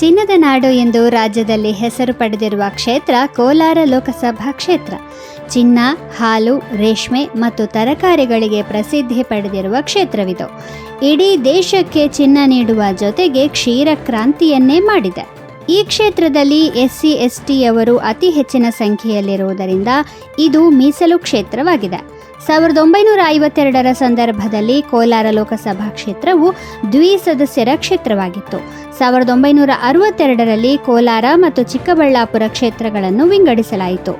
ಚಿನ್ನದ ನಾಡು ಎಂದು ರಾಜ್ಯದಲ್ಲಿ ಹೆಸರು ಪಡೆದಿರುವ ಕ್ಷೇತ್ರ ಕೋಲಾರ ಲೋಕಸಭಾ ಕ್ಷೇತ್ರ. ಚಿನ್ನ, ಹಾಲು, ರೇಷ್ಮೆ ಮತ್ತು ತರಕಾರಿಗಳಿಗೆ ಪ್ರಸಿದ್ಧಿ ಪಡೆದಿರುವ ಕ್ಷೇತ್ರವಿದು. ಇಡೀ ದೇಶಕ್ಕೆ ಚಿನ್ನ ನೀಡುವ ಜೊತೆಗೆ ಕ್ಷೀರ ಕ್ರಾಂತಿಯನ್ನೇ ಮಾಡಿದೆ. ಈ ಕ್ಷೇತ್ರದಲ್ಲಿ ಎಸ್ಸಿ ಎಸ್ಟಿಯವರು ಅತಿ ಹೆಚ್ಚಿನ ಸಂಖ್ಯೆಯಲ್ಲಿರುವುದರಿಂದ ಇದು ಮೀಸಲು ಕ್ಷೇತ್ರವಾಗಿದೆ. ಸಾವಿರದ ಒಂಬೈನೂರ ಐವತ್ತೆರಡರ ಸಂದರ್ಭದಲ್ಲಿ ಕೋಲಾರ ಲೋಕಸಭಾ ಕ್ಷೇತ್ರವು ದ್ವಿಸದಸ್ಯರ ಕ್ಷೇತ್ರವಾಗಿತ್ತು. ಸಾವಿರದ ಒಂಬೈನೂರ ಅರವತ್ತೆರಡರಲ್ಲಿ ಕೋಲಾರ ಮತ್ತು ಚಿಕ್ಕಬಳ್ಳಾಪುರ ಕ್ಷೇತ್ರಗಳನ್ನು ವಿಂಗಡಿಸಲಾಯಿತು.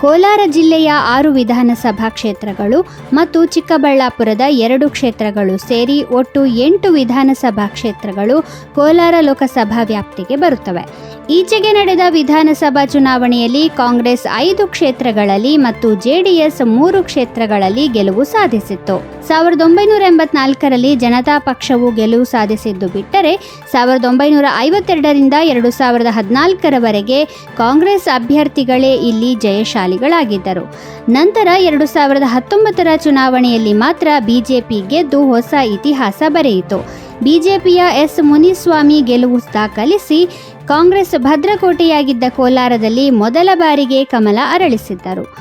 ಕೋಲಾರ ಜಿಲ್ಲೆಯ ಆರು ವಿಧಾನಸಭಾ ಕ್ಷೇತ್ರಗಳು ಮತ್ತು ಚಿಕ್ಕಬಳ್ಳಾಪುರದ ಎರಡು ಕ್ಷೇತ್ರಗಳು ಸೇರಿ ಒಟ್ಟು ಎಂಟು ವಿಧಾನಸಭಾ ಕ್ಷೇತ್ರಗಳು ಕೋಲಾರ ಲೋಕಸಭಾ ವ್ಯಾಪ್ತಿಗೆ ಬರುತ್ತವೆ. ಈಚೆಗೆ ನಡೆದ ವಿಧಾನಸಭಾ ಚುನಾವಣೆಯಲ್ಲಿ ಕಾಂಗ್ರೆಸ್ ಐದು ಕ್ಷೇತ್ರಗಳಲ್ಲಿ ಮತ್ತು ಜೆಡಿಎಸ್ ಮೂರು ಕ್ಷೇತ್ರಗಳಲ್ಲಿ ಗೆಲುವು ಸಾಧಿಸಿತ್ತು. ಸಾವಿರದ ಒಂಬೈನೂರ ಎಂಬತ್ನಾಲ್ಕರಲ್ಲಿ ಜನತಾ ಪಕ್ಷವು ಗೆಲುವು ಸಾಧಿಸಿದ್ದು ಬಿಟ್ಟರೆ ಸಾವಿರದ ಒಂಬೈನೂರ ಐವತ್ತೆರಡರಿಂದ ಎರಡು ಸಾವಿರದ ಹದಿನಾಲ್ಕರವರೆಗೆ ಕಾಂಗ್ರೆಸ್ ಅಭ್ಯರ್ಥಿಗಳೇ ಇಲ್ಲಿ ಜಯಶಾಲಿಗಳಾಗಿದ್ದರು. ನಂತರ ಎರಡು ಸಾವಿರದ ಹತ್ತೊಂಬತ್ತರ ಚುನಾವಣೆಯಲ್ಲಿ ಮಾತ್ರ ಬಿಜೆಪಿ ಗೆದ್ದು ಹೊಸ ಇತಿಹಾಸ ಬರೆಯಿತು. ಬಿಜೆಪಿಯ ಎಸ್ ಮುನಿಸ್ವಾಮಿ ಗೆಲುವು ದಾಖಲಿಸಿ ಕಾಂಗ್ರೆಸ್ ಭದ್ರಕೋಟೆಯಾಗಿದ್ದ ಕೋಲಾರದಲ್ಲಿ ಮೊದಲ ಬಾರಿಗೆ ಕಮಲ ಅರಳಿಸಿದ್ದರು.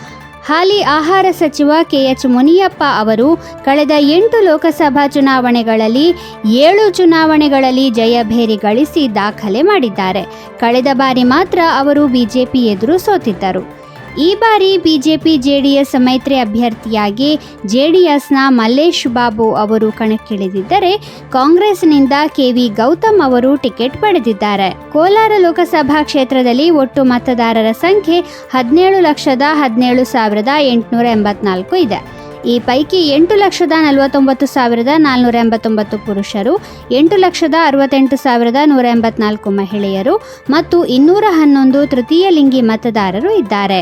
ಹಾಲಿ ಆಹಾರ ಸಚಿವ ಕೆಎಚ್ ಮುನಿಯಪ್ಪ ಅವರು ಕಳೆದ ಎಂಟು ಲೋಕಸಭಾ ಚುನಾವಣೆಗಳಲ್ಲಿ ಏಳು ಚುನಾವಣೆಗಳಲ್ಲಿ ಜಯಭೇರಿ ಗಳಿಸಿ ದಾಖಲೆ ಮಾಡಿದ್ದಾರೆ. ಕಳೆದ ಬಾರಿ ಮಾತ್ರ ಅವರು ಬಿಜೆಪಿ ಎದುರು ಸೋತಿದ್ದರು. ಈ ಬಾರಿ ಬಿಜೆಪಿ ಜೆಡಿಎಸ್ ಮೈತ್ರಿ ಅಭ್ಯರ್ಥಿಯಾಗಿ ಜೆಡಿಎಸ್ನ ಮಲ್ಲೇಶ್ ಬಾಬು ಅವರು ಕಣಕ್ಕಿಳಿದಿದ್ದರೆ ಕಾಂಗ್ರೆಸ್ನಿಂದ ಕೆವಿ ಗೌತಮ್ ಅವರು ಟಿಕೆಟ್ ಪಡೆದಿದ್ದಾರೆ. ಕೋಲಾರ ಲೋಕಸಭಾ ಕ್ಷೇತ್ರದಲ್ಲಿ ಒಟ್ಟು ಮತದಾರರ ಸಂಖ್ಯೆ ಹದಿನೇಳು ಲಕ್ಷದ ಹದಿನೇಳು ಸಾವಿರದ ಎಂಟುನೂರ ಎಂಬತ್ನಾಲ್ಕು ಇದೆ. ಈ ಪೈಕಿ ಎಂಟು ಲಕ್ಷದ ನಲವತ್ತೊಂಬತ್ತು ಸಾವಿರದ ನಾಲ್ನೂರ ಎಂಬತ್ತೊಂಬತ್ತು ಪುರುಷರು, ಎಂಟು ಲಕ್ಷದ ಅರವತ್ತೆಂಟು ಸಾವಿರದ ನೂರ ಎಂಬತ್ನಾಲ್ಕು ಮಹಿಳೆಯರು ಮತ್ತು ಇನ್ನೂರ ಹನ್ನೊಂದು ತೃತೀಯ ಲಿಂಗಿ ಮತದಾರರು ಇದ್ದಾರೆ.